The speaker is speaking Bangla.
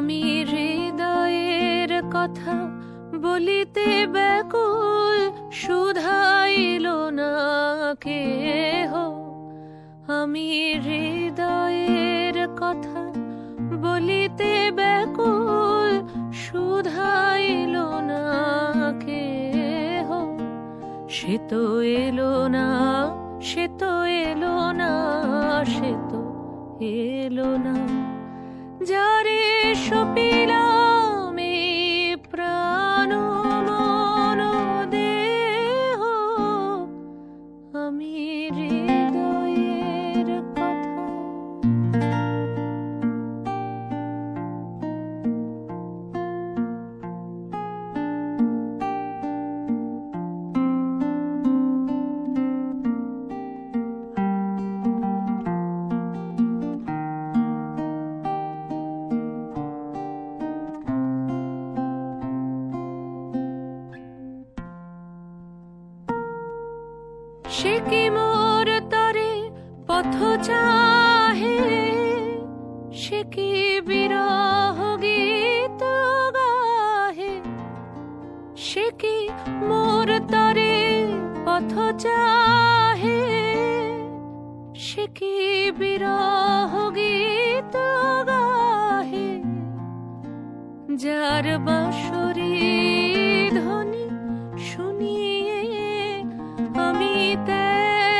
আমি হৃদয়ের কথা বলিতে ব্যাকুল শুধাইল না কেহ। আমি হৃদয়ের কথা বলিতে ব্যাকুল শুধাইল না কেহ। সে তো এলো না, সে তো এলো না, সে তো এলো না। যারে সপিলাম সে কি মোর তরে পথ চাহে? সে কি বিরহ গীত গাহে? সে কি মোর তরে পথ চাহে? সে কি বিরহ গীত গাহে? যার বা て